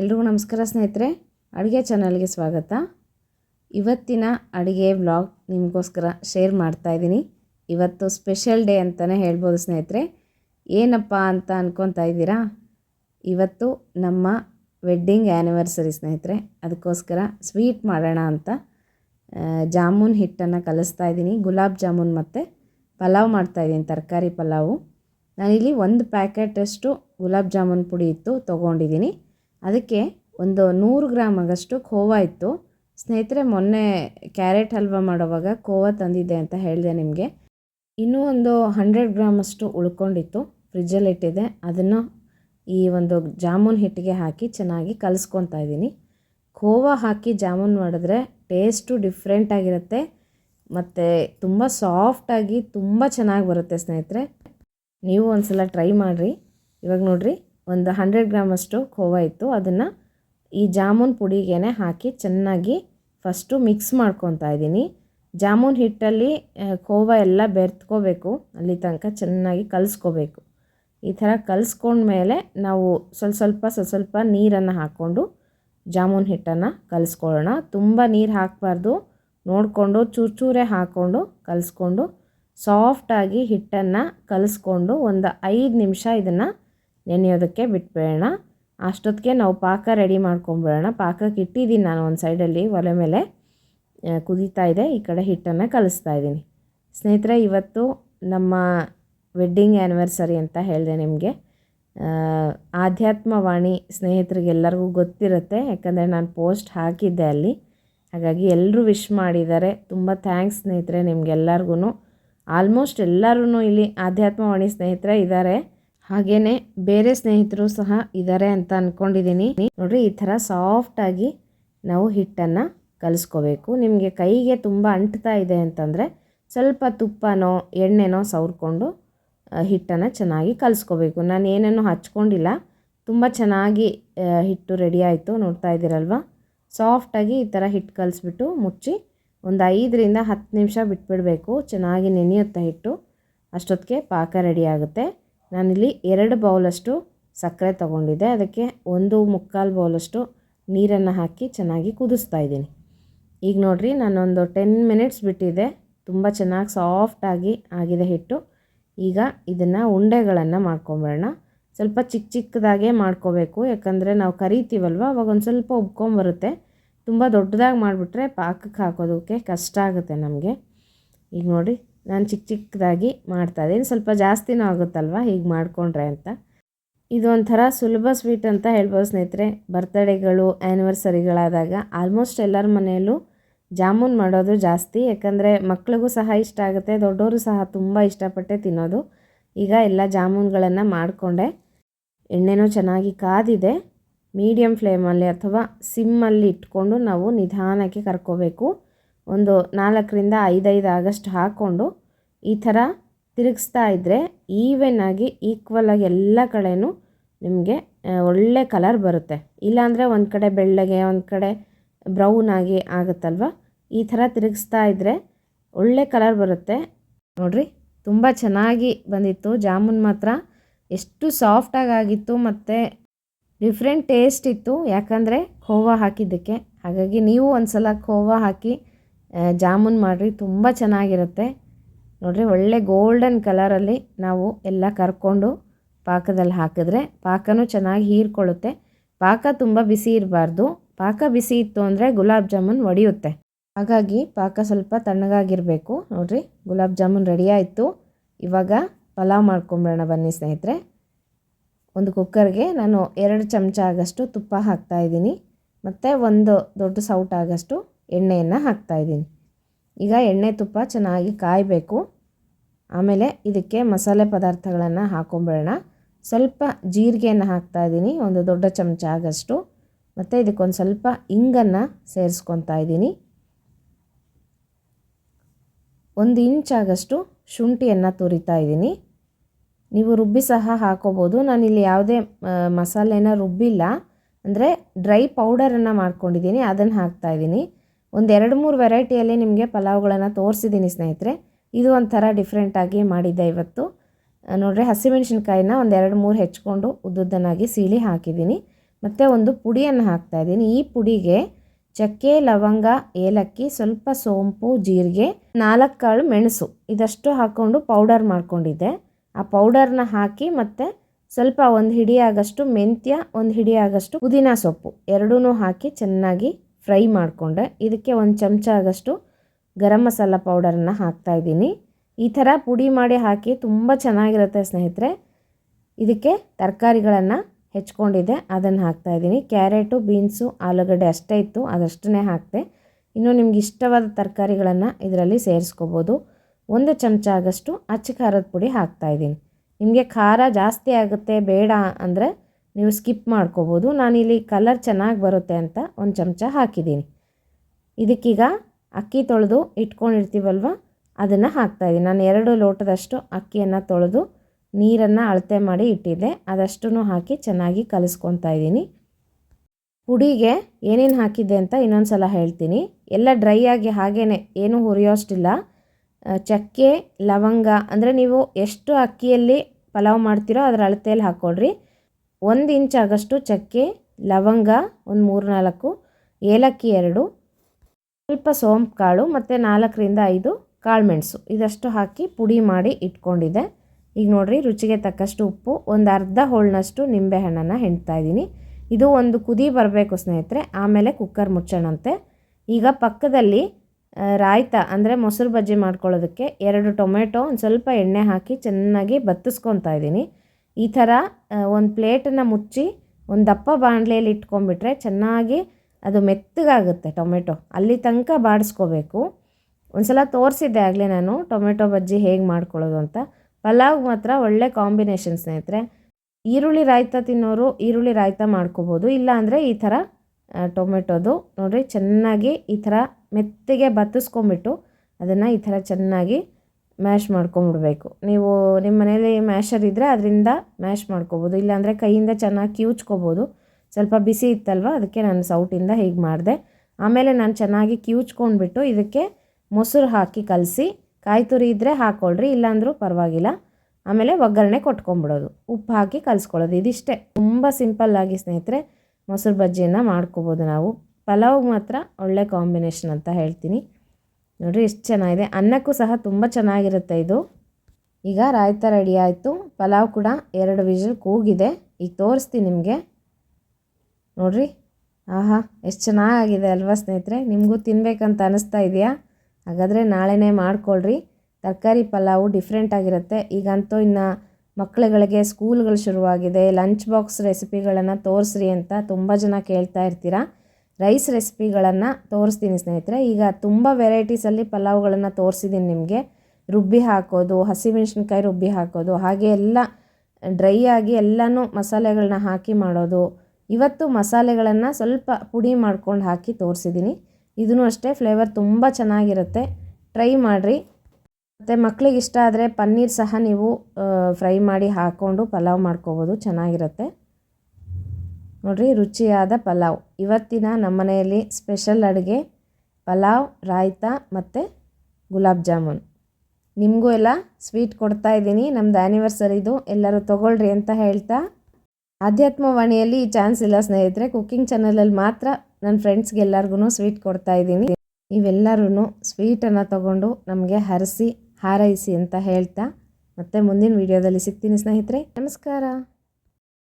ಎಲ್ರಿಗೂ ನಮಸ್ಕಾರ ಸ್ನೇಹಿತರೆ, ಅಡುಗೆ ಚಾನಲ್ಗೆ ಸ್ವಾಗತ. ಇವತ್ತಿನ ಅಡುಗೆ ವ್ಲಾಗ್ ನಿಮಗೋಸ್ಕರ ಶೇರ್ ಮಾಡ್ತಾ ಇದ್ದೀನಿ. ಇವತ್ತು ಸ್ಪೆಷಲ್ ಡೇ ಅಂತಲೇ ಹೇಳ್ಬೋದು ಸ್ನೇಹಿತರೆ. ಏನಪ್ಪ ಅಂತ ಅನ್ಕೊತಾ ಇದ್ದೀರಾ? ಇವತ್ತು ನಮ್ಮ ವೆಡ್ಡಿಂಗ್ ಆ್ಯನಿವರ್ಸರಿ ಸ್ನೇಹಿತರೆ. ಅದಕ್ಕೋಸ್ಕರ ಸ್ವೀಟ್ ಮಾಡೋಣ ಅಂತ ಜಾಮೂನ್ ಹಿಟ್ಟನ್ನು ಕಲಿಸ್ತಾ ಇದ್ದೀನಿ. ಗುಲಾಬ್ ಜಾಮೂನ್ ಮತ್ತು ಪಲಾವ್ ಮಾಡ್ತಾಯಿದ್ದೀನಿ ತರಕಾರಿ ಪಲಾವು. ನಾನಿಲ್ಲಿ ಒಂದು ಪ್ಯಾಕೆಟಷ್ಟು ಗುಲಾಬ್ ಜಾಮೂನ್ ಪುಡಿ ಇತ್ತು, ತೊಗೊಂಡಿದ್ದೀನಿ. ಅದಕ್ಕೆ ಒಂದು ನೂರು ಗ್ರಾಮ್ ಆಗಷ್ಟು ಖೋವಾ ಇತ್ತು. ಸ್ನೇಹಿತರೆ, ಮೊನ್ನೆ ಕ್ಯಾರೆಟ್ ಹಲ್ವಾ ಮಾಡೋವಾಗ ಖೋವಾ ತಂದಿದ್ದೆ ಅಂತ ಹೇಳಿದೆ ನಿಮಗೆ. ಇನ್ನೂ ಒಂದು ಹಂಡ್ರೆಡ್ ಗ್ರಾಮಷ್ಟು ಉಳ್ಕೊಂಡಿತ್ತು. ಫ್ರಿಜ್ಜಲ್ಲಿ ಇಟ್ಟಿದೆ ಅದನ್ನು ಈ ಒಂದು ಜಾಮೂನ್ ಹಿಟ್ಟಿಗೆ ಹಾಕಿ ಚೆನ್ನಾಗಿ ಕಲಿಸ್ಕೊತಾ ಇದ್ದೀನಿ. ಖೋವಾ ಹಾಕಿ ಜಾಮೂನ್ ಮಾಡಿದ್ರೆ ಟೇಸ್ಟು ಡಿಫ್ರೆಂಟ್ ಆಗಿರುತ್ತೆ. ಮತ್ತು ತುಂಬ ಸಾಫ್ಟಾಗಿ ತುಂಬ ಚೆನ್ನಾಗಿ ಬರುತ್ತೆ ಸ್ನೇಹಿತರೆ. ನೀವು ಒಂದು ಸಲ ಟ್ರೈ ಮಾಡಿರಿ. ಇವಾಗ ನೋಡಿರಿ. ಒಂದು ಹಂಡ್ರೆಡ್ ಗ್ರಾಮಷ್ಟು ಖೋವಾ ಇತ್ತು. ಅದನ್ನು ಈ ಜಾಮೂನ್ ಪುಡಿಗೆನೆ ಹಾಕಿ ಚೆನ್ನಾಗಿ ಫಸ್ಟು ಮಿಕ್ಸ್ ಮಾಡ್ಕೊತಾ ಇದ್ದೀನಿ. ಜಾಮೂನ್ ಹಿಟ್ಟಲ್ಲಿ ಖೋವ ಎಲ್ಲ ಬೆರ್ತ್ಕೋಬೇಕು. ಅಲ್ಲಿ ತನಕ ಚೆನ್ನಾಗಿ ಕಲಿಸ್ಕೋಬೇಕು. ಈ ಥರ ಕಲಿಸ್ಕೊಂಡ್ಮೇಲೆ ನಾವು ಸ್ವಲ್ಪ ಸ್ವಲ್ಪ ಸ್ವಲ್ಪ ಸ್ವಲ್ಪ ನೀರನ್ನು ಹಾಕ್ಕೊಂಡು ಜಾಮೂನ್ ಹಿಟ್ಟನ್ನು ಕಲಿಸ್ಕೊಳ್ಳೋಣ. ತುಂಬ ನೀರು ಹಾಕಬಾರ್ದು. ನೋಡಿಕೊಂಡು ಚೂರು ಚೂರೇ ಹಾಕ್ಕೊಂಡು ಕಲಿಸ್ಕೊಂಡು ಸಾಫ್ಟಾಗಿ ಹಿಟ್ಟನ್ನು ಕಲಿಸ್ಕೊಂಡು ಒಂದು ಐದು ನಿಮಿಷ ಇದನ್ನು ನೆನೆಯೋದಕ್ಕೆ ಬಿಟ್ಬಿಡೋಣ. ಅಷ್ಟೊತ್ತಿಗೆ ನಾವು ಪಾಕ ರೆಡಿ ಮಾಡ್ಕೊಂಬಿಡೋಣ. ಪಾಕಕ್ಕೆ ಇಟ್ಟಿದ್ದೀನಿ ನಾನು ಒಂದು ಸೈಡಲ್ಲಿ, ಒಲೆ ಮೇಲೆ ಕುದೀತಾ ಇದೆ. ಈ ಕಡೆ ಹಿಟ್ಟನ್ನು ಕಲಿಸ್ತಾ ಇದ್ದೀನಿ. ಸ್ನೇಹಿತರೆ, ಇವತ್ತು ನಮ್ಮ ವೆಡ್ಡಿಂಗ್ ಆ್ಯನಿವರ್ಸರಿ ಅಂತ ಹೇಳಿದೆ ನಿಮಗೆ. ಆಧ್ಯಾತ್ಮವಾಣಿ ಸ್ನೇಹಿತರಿಗೆಲ್ಲರಿಗೂ ಗೊತ್ತಿರುತ್ತೆ, ಯಾಕಂದರೆ ನಾನು ಪೋಸ್ಟ್ ಹಾಕಿದ್ದೆ ಅಲ್ಲಿ. ಹಾಗಾಗಿ ಎಲ್ಲರೂ ವಿಶ್ ಮಾಡಿದ್ದಾರೆ. ತುಂಬ ಥ್ಯಾಂಕ್ಸ್ ಸ್ನೇಹಿತರೆ ನಿಮಗೆಲ್ಲರಿಗೂ ಆಲ್ಮೋಸ್ಟ್ ಎಲ್ಲರೂ ಇಲ್ಲಿ ಆಧ್ಯಾತ್ಮವಾಣಿ ಸ್ನೇಹಿತರೆ ಇದ್ದಾರೆ. ಹಾಗೆಯೇ ಬೇರೆ ಸ್ನೇಹಿತರು ಸಹ ಇದ್ದಾರೆ ಅಂತ ಅಂದ್ಕೊಂಡಿದ್ದೀನಿ ನೋಡಿರಿ, ಈ ಥರ ಸಾಫ್ಟಾಗಿ ನಾವು ಹಿಟ್ಟನ್ನು ಕಲಿಸ್ಕೋಬೇಕು. ನಿಮಗೆ ಕೈಗೆ ತುಂಬ ಅಂಟ್ತಾ ಇದೆ ಅಂತಂದರೆ ಸ್ವಲ್ಪ ತುಪ್ಪನೋ, ಎಣ್ಣೆನೋ ಸವರ್ಕೊಂಡು ಹಿಟ್ಟನ್ನು ಚೆನ್ನಾಗಿ ಕಲಿಸ್ಕೋಬೇಕು. ನಾನು ಏನೇನೋ ಹಚ್ಕೊಂಡಿಲ್ಲ. ತುಂಬ ಚೆನ್ನಾಗಿ ಹಿಟ್ಟು ರೆಡಿ ಆಯಿತು. ನೋಡ್ತಾ ಇದ್ದೀರಲ್ವ? ಸಾಫ್ಟಾಗಿ ಈ ಥರ ಹಿಟ್ಟು ಕಲಿಸ್ಬಿಟ್ಟು ಮುಚ್ಚಿ ಒಂದು ಐದರಿಂದ ಹತ್ತು ನಿಮಿಷ ಬಿಟ್ಬಿಡಬೇಕು. ಚೆನ್ನಾಗಿ ನೆನೆಯುತ್ತೆ ಹಿಟ್ಟು. ಅಷ್ಟೊತ್ತಿಗೆ ಪಾಕ ರೆಡಿ ಆಗುತ್ತೆ. ನಾನಿಲ್ಲಿ ಎರಡು ಬೌಲಷ್ಟು ಸಕ್ಕರೆ ತಗೊಂಡಿದ್ದೆ. ಅದಕ್ಕೆ ಒಂದು ಮುಕ್ಕಾಲು ಬೌಲಷ್ಟು ನೀರನ್ನು ಹಾಕಿ ಚೆನ್ನಾಗಿ ಕುದಿಸ್ತಾ ಇದ್ದೀನಿ. ಈಗ ನೋಡಿರಿ, ನಾನೊಂದು ಟೆನ್ ಮಿನಿಟ್ಸ್ ಬಿಟ್ಟಿದ್ದೆ ತುಂಬ ಚೆನ್ನಾಗಿ ಸಾಫ್ಟಾಗಿ ಆಗಿದೆ ಹಿಟ್ಟು. ಈಗ ಇದನ್ನು ಉಂಡೆಗಳನ್ನು ಮಾಡ್ಕೊಂಬಿಡೋಣ ಸ್ವಲ್ಪ ಚಿಕ್ಕ ಚಿಕ್ಕದಾಗೇ ಮಾಡ್ಕೋಬೇಕು. ಯಾಕಂದರೆ ನಾವು ಕರಿತೀವಲ್ವ? ಅವಾಗ ಒಂದು ಸ್ವಲ್ಪ ಉಬ್ಕೊಂಬರುತ್ತೆ. ತುಂಬ ದೊಡ್ಡದಾಗಿ ಮಾಡಿಬಿಟ್ರೆ ಪಾಕಕ್ಕೆ ಹಾಕೋದಕ್ಕೆ ಕಷ್ಟ ಆಗುತ್ತೆ ನಮಗೆ. ಈಗ ನೋಡಿ ನಾನು ಚಿಕ್ಕ ಚಿಕ್ಕದಾಗಿ ಮಾಡ್ತಾ ಇದ್ದೀನಿ. ಸ್ವಲ್ಪ ಜಾಸ್ತಿನೂ ಆಗುತ್ತಲ್ವ? ಹೀಗೆ ಮಾಡಿಕೊಂಡ್ರೆ ಅಂತ. ಇದು ಒಂಥರ ಸುಲಭ ಸ್ವೀಟ್ ಅಂತ ಹೇಳ್ಬೋದು ಸ್ನೇಹಿತರೆ. ಬರ್ತ್ಡೇಗಳು ಆ್ಯನಿವರ್ಸರಿಗಳಾದಾಗ ಆಲ್ಮೋಸ್ಟ್ ಎಲ್ಲರ ಮನೆಯಲ್ಲೂ ಜಾಮೂನ್ ಮಾಡೋದು ಜಾಸ್ತಿ. ಯಾಕಂದರೆ ಮಕ್ಳಿಗೂ ಸಹ ಇಷ್ಟ ಆಗುತ್ತೆ ದೊಡ್ಡವರು ಸಹ ತುಂಬ ಇಷ್ಟಪಟ್ಟೆ ತಿನ್ನೋದು. ಈಗ ಎಲ್ಲ ಜಾಮೂನ್ಗಳನ್ನು ಮಾಡಿಕೊಂಡೆ. ಎಣ್ಣೆನೂ ಚೆನ್ನಾಗಿ ಕಾದಿದೆ. ಮೀಡಿಯಮ್ ಫ್ಲೇಮಲ್ಲಿ ಅಥವಾ ಸಿಮ್ಮಲ್ಲಿ ಇಟ್ಕೊಂಡು ನಾವು ನಿಧಾನಕ್ಕೆ ಕರ್ಕೋಬೇಕು. ಒಂದು ನಾಲ್ಕರಿಂದ ಐದೈದು ಆಗಸ್ಟ್ ಹಾಕ್ಕೊಂಡು ಈ ಥರ ತಿರುಗಿಸ್ತಾ ಇದ್ದರೆ ಈವೆನ್ ಆಗಿ ಈಕ್ವಲ್ ಆಗಿ ಎಲ್ಲ ಕಡೆಯೂ ನಿಮಗೆ ಒಳ್ಳೆ ಕಲರ್ ಬರುತ್ತೆ. ಇಲ್ಲಾಂದರೆ ಒಂದು ಕಡೆ ಬೆಳ್ಳಗೆ, ಒಂದು ಕಡೆ ಬ್ರೌನ್ ಆಗಿ ಆಗುತ್ತಲ್ವ? ಈ ಥರ ತಿರುಗಿಸ್ತಾ ಇದ್ದರೆ ಒಳ್ಳೆ ಕಲರ್ ಬರುತ್ತೆ. ನೋಡಿರಿ, ತುಂಬ ಚೆನ್ನಾಗಿ ಬಂದಿತ್ತು. ಜಾಮೂನ್ ಮಾತ್ರ ಎಷ್ಟು ಸಾಫ್ಟಾಗಿ ಆಗಿತ್ತು ಮತ್ತು ಡಿಫ್ರೆಂಟ್ ಟೇಸ್ಟ್ ಇತ್ತು. ಯಾಕಂದರೆ ಖೋವಾ ಹಾಕಿದ್ದಕ್ಕೆ. ಹಾಗಾಗಿ ನೀವು ಒಂದು ಸಲ ಖೋವಾ ಹಾಕಿ ಜಾಮೂನ್ ಮಾಡಿರಿ, ತುಂಬ ಚೆನ್ನಾಗಿರುತ್ತೆ. ನೋಡಿರಿ, ಒಳ್ಳೆ ಗೋಲ್ಡನ್ ಕಲರಲ್ಲಿ ನಾವು ಎಲ್ಲ ಕರ್ಕೊಂಡು ಪಾಕದಲ್ಲಿ ಹಾಕಿದ್ರೆ ಪಾಕನೂ ಚೆನ್ನಾಗಿ ಹೀರ್ಕೊಳ್ಳುತ್ತೆ. ಪಾಕ ತುಂಬ ಬಿಸಿ ಇರಬಾರ್ದು. ಪಾಕ ಬಿಸಿ ಇತ್ತು ಅಂದರೆ ಗುಲಾಬ್ ಜಾಮೂನ್ ಒಡೆಯುತ್ತೆ. ಹಾಗಾಗಿ ಪಾಕ ಸ್ವಲ್ಪ ತಣ್ಣಗಾಗಿರಬೇಕು. ನೋಡಿರಿ, ಗುಲಾಬ್ ಜಾಮೂನ್ ರೆಡಿ ಆಯಿತು. ಇವಾಗ ಪಲಾವ್ ಮಾಡ್ಕೊಂಬಿಡೋಣ ಬನ್ನಿ ಸ್ನೇಹಿತರೆ. ಒಂದು ಕುಕ್ಕರ್ಗೆ ನಾನು ಎರಡು ಚಮಚ ಆಗಷ್ಟು ತುಪ್ಪ ಹಾಕ್ತಾ ಇದ್ದೀನಿ. ಮತ್ತು ಒಂದು ದೊಡ್ಡ ಸೌಟ್ ಆಗಷ್ಟು ಎಣ್ಣೆಯನ್ನು ಹಾಕ್ತಾ ಇದ್ದೀನಿ. ಈಗ ಎಣ್ಣೆ ತುಪ್ಪ ಚೆನ್ನಾಗಿ ಕಾಯಬೇಕು. ಆಮೇಲೆ ಇದಕ್ಕೆ ಮಸಾಲೆ ಪದಾರ್ಥಗಳನ್ನು ಹಾಕೊಂಬಿಡೋಣ. ಸ್ವಲ್ಪ ಜೀರಿಗೆಯನ್ನು ಹಾಕ್ತಾ ಇದ್ದೀನಿ, ಒಂದು ದೊಡ್ಡ ಚಮಚ ಆಗಷ್ಟು. ಮತ್ತು ಇದಕ್ಕೊಂದು ಸ್ವಲ್ಪ ಇಂಗನ್ನು ಸೇರಿಸ್ಕೊತಾ ಇದ್ದೀನಿ. ಒಂದು ಇಂಚ್ ಆಗಷ್ಟು ಶುಂಠಿಯನ್ನು ತುರಿತಾ ಇದ್ದೀನಿ. ನೀವು ರುಬ್ಬಿ ಸಹ ಹಾಕೋಬೋದು. ನಾನಿಲ್ಲಿ ಯಾವುದೇ ಮಸಾಲೆನ ರುಬ್ಬಿಲ್ಲ. ಅಂದರೆ ಡ್ರೈ ಪೌಡರನ್ನು ಮಾಡ್ಕೊಂಡಿದ್ದೀನಿ, ಅದನ್ನು ಹಾಕ್ತಾ ಇದ್ದೀನಿ. ಒಂದು ಎರಡು ಮೂರು ವೆರೈಟಿಯಲ್ಲಿ ನಿಮಗೆ ಪಲಾವ್ಗಳನ್ನು ತೋರಿಸಿದ್ದೀನಿ ಸ್ನೇಹಿತರೆ. ಇದು ಒಂಥರ ಡಿಫ್ರೆಂಟಾಗಿ ಮಾಡಿದ್ದೆ ಇವತ್ತು. ನೋಡಿರಿ, ಹಸಿಮೆಣ್ಸಿನ್ಕಾಯಿನ ಒಂದು ಎರಡು ಮೂರು ಹೆಚ್ಕೊಂಡು ಉದ್ದುದ್ದನಾಗಿ ಸೀಳಿ ಹಾಕಿದ್ದೀನಿ ಮತ್ತು ಒಂದು ಪುಡಿಯನ್ನು ಹಾಕ್ತಾಯಿದ್ದೀನಿ ಈ ಪುಡಿಗೆ ಚಕ್ಕೆ, ಲವಂಗ, ಏಲಕ್ಕಿ, ಸ್ವಲ್ಪ ಸೋಂಪು, ಜೀರಿಗೆ, ನಾಲ್ಕು ಕಾಳು ಮೆಣಸು ಇದಷ್ಟು ಹಾಕ್ಕೊಂಡು ಪೌಡರ್ ಮಾಡ್ಕೊಂಡಿದ್ದೆ. ಆ ಪೌಡರ್ನ ಹಾಕಿ ಮತ್ತು ಸ್ವಲ್ಪ ಒಂದು ಹಿಡಿಯಾಗಷ್ಟು ಮೆಂತ್ಯ, ಒಂದು ಹಿಡಿಯಾಗಷ್ಟು ಪುದೀನ ಸೊಪ್ಪು ಎರಡೂ ಹಾಕಿ ಚೆನ್ನಾಗಿ ಫ್ರೈ ಮಾಡಿಕೊಂಡೆ. ಇದಕ್ಕೆ ಒಂದು ಚಮಚ ಆಗಷ್ಟು ಗರಂ ಮಸಾಲ ಪೌಡರನ್ನು ಹಾಕ್ತಾಯಿದ್ದೀನಿ ಈ ಥರ ಪುಡಿ ಮಾಡಿ ಹಾಕಿ ತುಂಬ ಚೆನ್ನಾಗಿರುತ್ತೆ ಸ್ನೇಹಿತರೆ. ಇದಕ್ಕೆ ತರಕಾರಿಗಳನ್ನು ಹೆಚ್ಕೊಂಡಿದ್ದೆ. ಅದನ್ನು ಹಾಕ್ತಾಯಿದ್ದೀನಿ ಕ್ಯಾರೆಟು, ಬೀನ್ಸು, ಆಲೂಗಡ್ಡೆ ಅಷ್ಟೇ ಇತ್ತು. ಅದಷ್ಟನ್ನೇ ಹಾಕಿದೆ. ಇನ್ನು ನಿಮ್ಗೆ ಇಷ್ಟವಾದ ತರಕಾರಿಗಳನ್ನು ಇದರಲ್ಲಿ ಸೇರಿಸ್ಕೋಬೋದು. ಒಂದು ಚಮಚ ಆಗಷ್ಟು ಅಚ್ಚ ಖಾರದ ಪುಡಿ ಹಾಕ್ತಾಯಿದ್ದೀನಿ ನಿಮಗೆ ಖಾರ ಜಾಸ್ತಿ ಆಗುತ್ತೆ, ಬೇಡ ಅಂದರೆ ನೀವು ಸ್ಕಿಪ್ ಮಾಡ್ಕೋಬೋದು. ನಾನಿಲ್ಲಿ ಕಲರ್ ಚೆನ್ನಾಗಿ ಬರುತ್ತೆ ಅಂತ ಒಂದು ಚಮಚ ಹಾಕಿದ್ದೀನಿ. ಇದಕ್ಕೀಗ ಅಕ್ಕಿ ತೊಳೆದು ಇಟ್ಕೊಂಡಿರ್ತೀವಲ್ವ? ಅದನ್ನು ಹಾಕ್ತಾಯಿದ್ದೀನಿ ನಾನು ಎರಡು ಲೋಟದಷ್ಟು ಅಕ್ಕಿಯನ್ನು ತೊಳೆದು ನೀರನ್ನು ಅಳತೆ ಮಾಡಿ ಇಟ್ಟಿದ್ದೆ. ಅದಷ್ಟೂ ಹಾಕಿ ಚೆನ್ನಾಗಿ ಕಲಿಸ್ಕೊತಾ ಇದ್ದೀನಿ. ಪುಡಿಗೆ ಏನೇನು ಹಾಕಿದ್ದೆ ಅಂತ ಇನ್ನೊಂದು ಸಲ ಹೇಳ್ತೀನಿ. ಎಲ್ಲ ಡ್ರೈ ಆಗಿ ಹಾಗೇ ಏನೂ ಹುರಿಯೋಷ್ಟಿಲ್ಲ. ಚಕ್ಕೆ, ಲವಂಗ, ಅಂದರೆ ನೀವು ಎಷ್ಟು ಅಕ್ಕಿಯಲ್ಲಿ ಪಲಾವ್ ಮಾಡ್ತೀರೋ ಅದರ ಅಳತೆಯಲ್ಲಿ ಹಾಕ್ಕೊಳ್ರಿ ಒಂದು ಇಂಚ್ ಆಗಷ್ಟು ಚಕ್ಕೆ, ಲವಂಗ, ಒಂದು ಮೂರು ನಾಲ್ಕು, ಏಲಕ್ಕಿ ಎರಡು, ಸ್ವಲ್ಪ ಸೋಂಪು ಕಾಳು ಮತ್ತು ನಾಲ್ಕರಿಂದ ಐದು ಕಾಳು ಮೆಣಸು. ಇದಷ್ಟು ಹಾಕಿ ಪುಡಿ ಮಾಡಿ ಇಟ್ಕೊಂಡಿದ್ದೆ ಈಗ ನೋಡಿರಿ, ರುಚಿಗೆ ತಕ್ಕಷ್ಟು ಉಪ್ಪು, ಒಂದು ಅರ್ಧ ಹೋಳಿನಷ್ಟು ನಿಂಬೆಹಣ್ಣನ್ನು ಹೆಣ್ತಾ ಇದ್ದೀನಿ. ಇದು ಒಂದು ಕುದಿ ಬರಬೇಕು ಸ್ನೇಹಿತರೆ, ಆಮೇಲೆ ಕುಕ್ಕರ್ ಮುಚ್ಚೋಣಂತೆ. ಈಗ ಪಕ್ಕದಲ್ಲಿ ರಾಯ್ತ, ಅಂದರೆ ಮೊಸರು ಬಜ್ಜಿ ಮಾಡ್ಕೊಳ್ಳೋದಕ್ಕೆ ಎರಡು ಟೊಮೆಟೊ, ಒಂದು ಸ್ವಲ್ಪ ಎಣ್ಣೆ ಹಾಕಿ ಚೆನ್ನಾಗಿ ಬತ್ತಿಸ್ಕೊತಾ ಇದ್ದೀನಿ. ಈ ಥರ ಒಂದು ಪ್ಲೇಟನ್ನು ಮುಚ್ಚಿ ಒಂದು ದಪ್ಪ ಬಾಣಲೆಯಲ್ಲಿ ಇಟ್ಕೊಂಡ್ಬಿಟ್ರೆ ಚೆನ್ನಾಗಿ ಅದು ಮೆತ್ತಗಾಗುತ್ತೆ ಟೊಮೆಟೊ. ಅಲ್ಲಿ ತನಕ ಬಾಡಿಸ್ಕೋಬೇಕು. ಒಂದು ಸಲ ತೋರಿಸಿದ್ದೆ ಆಗಲೇ ನಾನು ಟೊಮೆಟೊ ಬಜ್ಜಿ ಹೇಗೆ ಮಾಡ್ಕೊಳ್ಳೋದು ಅಂತ. ಪಲಾವ್ ಮಾತ್ರ ಒಳ್ಳೆ ಕಾಂಬಿನೇಷನ್ ಸ್ನೇಹಿತರೆ. ಈರುಳ್ಳಿ ರಾಯ್ತ ತಿನ್ನೋರು ಈರುಳ್ಳಿ ರಾಯ್ತ ಮಾಡ್ಕೋಬೋದು. ಇಲ್ಲ ಅಂದರೆ ಈ ಥರ ಟೊಮೆಟೊದು ನೋಡಿರಿ ಚೆನ್ನಾಗಿ ಈ ಥರ ಮೆತ್ತಗೆ ಬತ್ತಿಸ್ಕೊಂಬಿಟ್ಟು ಅದನ್ನು ಈ ಥರ ಚೆನ್ನಾಗಿ ಮ್ಯಾಶ್ ಮಾಡ್ಕೊಂಬಿಡ್ಬೇಕು. ನೀವು ನಿಮ್ಮ ಮನೇಲಿ ಮ್ಯಾಶರ್ ಇದ್ದರೆ ಅದರಿಂದ ಮ್ಯಾಶ್ ಮಾಡ್ಕೋಬೋದು. ಇಲ್ಲಾಂದರೆ ಕೈಯಿಂದ ಚೆನ್ನಾಗಿ ಕಿವುಚ್ಕೋಬೋದು. ಸ್ವಲ್ಪ ಬಿಸಿ ಇತ್ತಲ್ವ? ಅದಕ್ಕೆ ನಾನು ಸೌಟಿಂದ ಹೀಗೆ ಮಾಡಿದೆ. ಆಮೇಲೆ ನಾನು ಚೆನ್ನಾಗಿ ಕಿವುಚ್ಕೊಂಡ್ಬಿಟ್ಟು ಇದಕ್ಕೆ ಮೊಸರು ಹಾಕಿ ಕಲಸಿ, ಕಾಯಿ ತುರಿ ಇದ್ದರೆ ಹಾಕ್ಕೊಳ್ರಿ ಇಲ್ಲಾಂದರೂ ಪರವಾಗಿಲ್ಲ. ಆಮೇಲೆ ಒಗ್ಗರಣೆ ಕೊಟ್ಕೊಂಬಿಡೋದು. ಉಪ್ಪು ಹಾಕಿ ಕಲಿಸ್ಕೊಳ್ಳೋದು. ಇದಿಷ್ಟೇ. ತುಂಬ ಸಿಂಪಲ್ಲಾಗಿ ಸ್ನೇಹಿತರೆ, ಮೊಸರು ಬಜ್ಜಿಯನ್ನು ಮಾಡ್ಕೋಬೋದು ನಾವು. ಪಲಾವ್ ಮಾತ್ರ ಒಳ್ಳೆ ಕಾಂಬಿನೇಷನ್ ಅಂತ ಹೇಳ್ತೀನಿ. ನೋಡಿರಿ ಎಷ್ಟು ಚೆನ್ನಾಗಿದೆ. ಅನ್ನಕ್ಕೂ ಸಹ ತುಂಬ ಚೆನ್ನಾಗಿರುತ್ತೆ ಇದು. ಈಗ ರಾಯ್ತ ರೆಡಿ ಆಯಿತು. ಪಲಾವ್ ಕೂಡ ಎರಡು ವಿಷಲ್ ಕೂಗಿದೆ. ಈಗ ತೋರಿಸ್ತೀನಿ ನಿಮಗೆ. ನೋಡಿರಿ, ಆಹಾ, ಎಷ್ಟು ಚೆನ್ನಾಗಿದೆ ಅಲ್ವಾ ಸ್ನೇಹಿತರೆ? ನಿಮಗೂ ತಿನ್ಬೇಕಂತ ಅನಿಸ್ತಾ ಇದೆಯಾ? ಹಾಗಾದರೆ ನಾಳೆನೇ ಮಾಡ್ಕೊಳ್ರಿ. ತರಕಾರಿ ಪಲಾವು ಡಿಫ್ರೆಂಟ್ ಆಗಿರುತ್ತೆ. ಈಗಂತೂ ಇನ್ನು ಮಕ್ಕಳುಗಳಿಗೆ ಸ್ಕೂಲ್ಗಳು ಶುರುವಾಗಿದೆ. ಲಂಚ್ ಬಾಕ್ಸ್ ರೆಸಿಪಿಗಳನ್ನು ತೋರಿಸ್ರಿ ಅಂತ ತುಂಬ ಜನ ಕೇಳ್ತಾ ಇರ್ತೀರಾ? ರೈಸ್ ರೆಸಿಪಿಗಳನ್ನು ತೋರಿಸ್ತೀನಿ ಸ್ನೇಹಿತರೆ. ಈಗ ತುಂಬ ವೆರೈಟೀಸಲ್ಲಿ ಪಲಾವ್ಗಳನ್ನು ತೋರಿಸಿದ್ದೀನಿ ನಿಮಗೆ. ರುಬ್ಬಿ ಹಾಕೋದು, ಹಸಿಮೆಣ್ಸಿನ್ಕಾಯಿ ರುಬ್ಬಿ ಹಾಕೋದು, ಹಾಗೆ ಎಲ್ಲ ಡ್ರೈ ಆಗಿ ಎಲ್ಲನೂ ಮಸಾಲೆಗಳನ್ನ ಹಾಕಿ ಮಾಡೋದು. ಇವತ್ತು ಮಸಾಲೆಗಳನ್ನು ಸ್ವಲ್ಪ ಪುಡಿ ಮಾಡ್ಕೊಂಡು ಹಾಕಿ ತೋರಿಸಿದ್ದೀನಿ ಇದೂ ಅಷ್ಟೇ, ಫ್ಲೇವರ್ ತುಂಬ ಚೆನ್ನಾಗಿರುತ್ತೆ. ಟ್ರೈ ಮಾಡಿರಿ. ಮತ್ತು ಮಕ್ಕಳಿಗೆ ಇಷ್ಟ ಆದರೆ ಪನ್ನೀರ್ ಸಹ ನೀವು ಫ್ರೈ ಮಾಡಿ ಹಾಕ್ಕೊಂಡು ಪಲಾವ್ ಮಾಡ್ಕೋಬೋದು, ಚೆನ್ನಾಗಿರುತ್ತೆ. ನೋಡಿರಿ, ರುಚಿಯಾದ ಪಲಾವ್. ಇವತ್ತಿನ ನಮ್ಮನೆಯಲ್ಲಿ ಸ್ಪೆಷಲ್ ಅಡುಗೆ ಪಲಾವ್, ರಾಯ್ತ ಮತ್ತು ಗುಲಾಬ್ ಜಾಮೂನ್. ನಿಮಗೂ ಎಲ್ಲ ಸ್ವೀಟ್ ಕೊಡ್ತಾ ಇದ್ದೀನಿ. ನಮ್ಮದು ಆ್ಯನಿವರ್ಸರಿದು ಎಲ್ಲರೂ ತೊಗೊಳ್ರಿ ಅಂತ ಹೇಳ್ತಾ. ಆಧ್ಯಾತ್ಮವಾಣಿಯಲ್ಲಿ ಈ ಚಾನ್ಸ್ ಇಲ್ಲ ಸ್ನೇಹಿತರೆ. ಕುಕ್ಕಿಂಗ್ ಚಾನಲಲ್ಲಿ ಮಾತ್ರ ನನ್ನ ಫ್ರೆಂಡ್ಸ್ಗೆಲ್ಲರಿಗೂ ಸ್ವೀಟ್ ಕೊಡ್ತಾ ಇದ್ದೀನಿ. ನೀವೆಲ್ಲರೂ ಸ್ವೀಟನ್ನು ತಗೊಂಡು ನಮಗೆ ಹರಿಸಿ, ಹಾರೈಸಿ ಅಂತ ಹೇಳ್ತಾ ಮತ್ತೆ ಮುಂದಿನ ವಿಡಿಯೋದಲ್ಲಿ ಸಿಗ್ತೀನಿ ಸ್ನೇಹಿತರೆ. ನಮಸ್ಕಾರ.